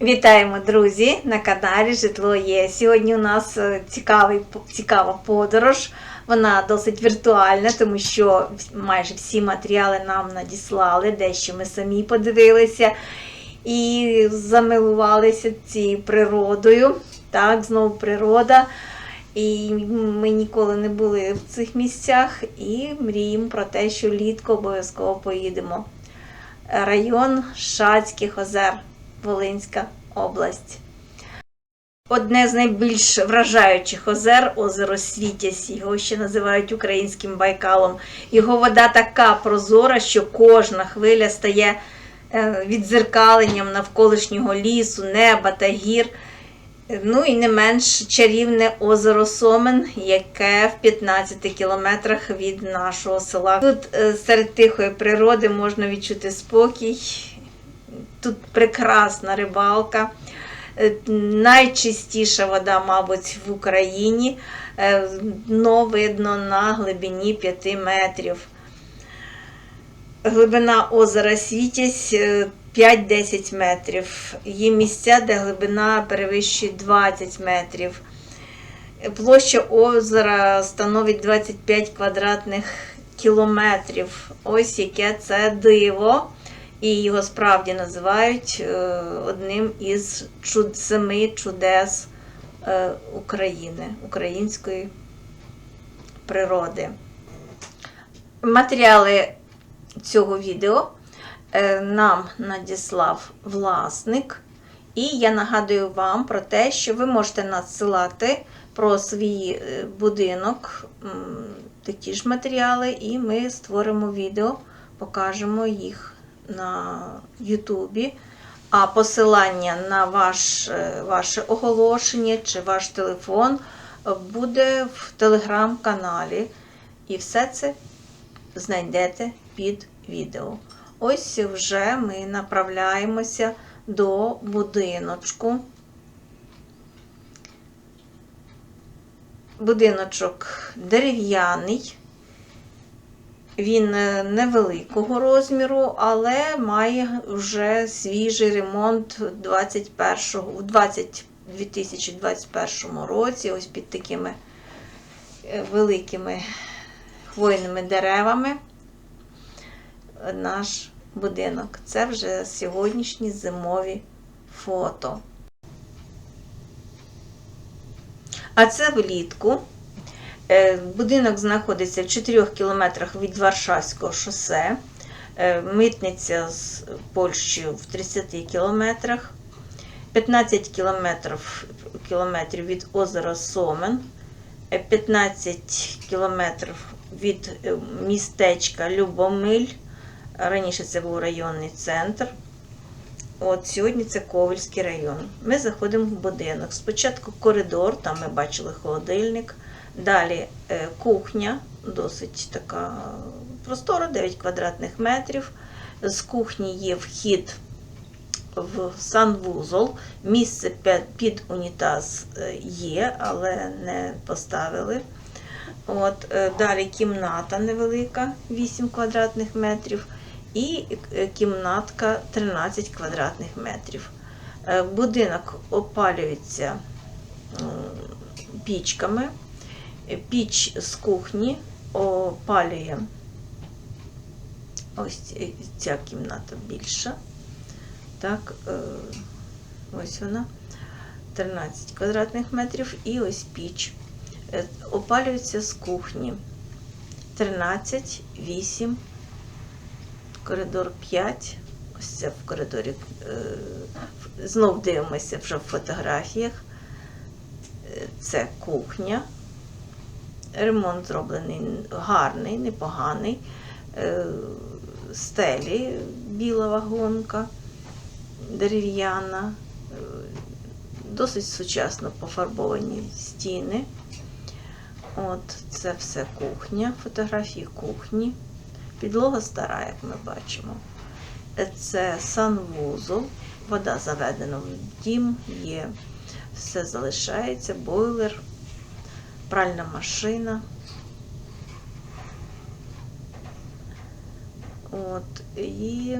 Вітаємо, друзі, на каналі Житло є. Сьогодні у нас е, цікавий, цікава подорож. Вона досить віртуальна, тому що майже всі матеріали нам надіслали, дещо ми самі подивилися і замилувалися цією природою. Так, знову природа. І ми ніколи не були в цих місцях і мріємо про те, що влітку обов'язково поїдемо. Район Шацьких озер, Волинська область. Одне з найбільш вражаючих озер озеро Світязь. Його ще називають українським байкалом. Його вода така прозора, що кожна хвиля стає е, відзеркаленням навколишнього лісу, неба та гір. Ну і не менш чарівне озеро Сомен, яке в 15 кілометрах від нашого села. Тут е, серед тихої природи можна відчути спокій. Тут прекрасна рибалка. Е, Найчистіша вода, мабуть, в Україні. Е, Дно видно на глибині 5 метрів. Глибина озера Світязь е, 5-10 метрів. Є місця, де глибина перевищує 20 метрів. Площа озера становить 25 квадратних кілометрів. Ось яке це диво. І його справді називають е, одним із чуд, семи чудес е, України, української природи. Матеріали цього відео е, нам надіслав власник. І я нагадую вам про те, що ви можете надсилати про свій будинок такі ж матеріали, і ми створимо відео, покажемо їх на Ютубі. А посилання на ваш, е, ваше оголошення чи ваш телефон буде в телеграм-каналі. І все це знайдете під відео. Ось вже ми направляємося до будиночку. Будиночок дерев'яний. Він е, невеликого розміру, але має вже свіжий ремонт 21, у 20, 2021 році, ось під такими е, великими хвойними деревами. Наш будинок. Це вже сьогоднішні зимові фото. А це влітку. Е, Будинок знаходиться в 4 кілометрах від Варшавського шосе. Е, Митниця з Польщею в 30 кілометрах. 15 кілометрів, кілометрів від озера Сомен. Е, 15 кілометрів від е, містечка Любомиль. Раніше це був районний центр. От Сьогодні це Ковальський район. Ми заходимо в будинок. Спочатку коридор, там ми бачили холодильник. Далі е, кухня, досить така простора, 9 квадратних метрів. З кухні є вхід в санвузол. Місце під унітаз е, є, але не поставили. От, е, далі кімната невелика, 8 квадратних метрів, і кімнатка 13 квадратних метрів. Будинок опалюється пічками. Е, Піч з кухні опалює ось ця кімната більша. Так, е, ось вона. 13 квадратних метрів і ось піч. Е, Опалюється з кухні. 13, 8, коридор 5. Ось це в коридорі. Знов дивимося вже в фотографіях. Це кухня. Ремонт зроблений гарний, непоганий. Е, Стелі біла вагонка, дерев'яна, е, досить сучасно пофарбовані стіни. От, це все кухня, фотографії кухні. Підлога стара, як ми бачимо. Це санвузол, вода заведена в дім, є, все залишається, бойлер, пральна машина. От, і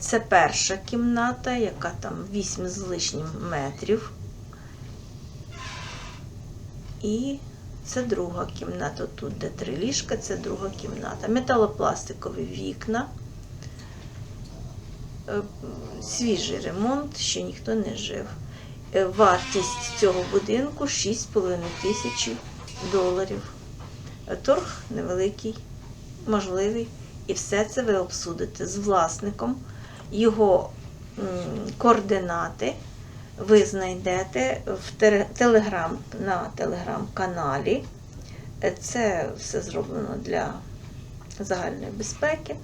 Це перша кімната, яка там 8 з лишнім метрів. І це друга кімната. Тут, де три ліжка, це друга кімната. Металопластикові вікна. Е, Свіжий ремонт, ще ніхто не жив. Е, Вартість цього будинку 6,5 тисячі доларів. Е, Торг невеликий, можливий. І все це ви обсудите з власником. Його координати ви знайдете в телеграм, на телеграм-каналі. Е, Це все зроблено для загальної безпеки.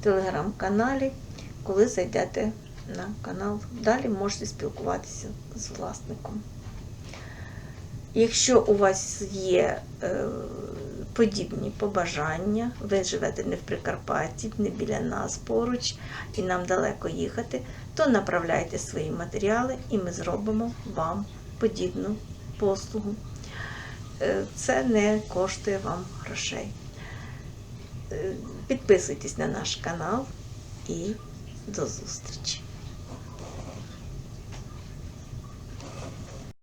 Телеграм-каналі, коли зайдете на канал, далі можете спілкуватися з власником. Якщо у вас є е, подібні побажання, ви живете не в Прикарпатті, не біля нас поруч, і нам далеко їхати, то направляйте свої матеріали і ми зробимо вам подібну послугу. Е, Це не коштує вам грошей. Е, Підписуйтесь на наш канал і до зустрічі!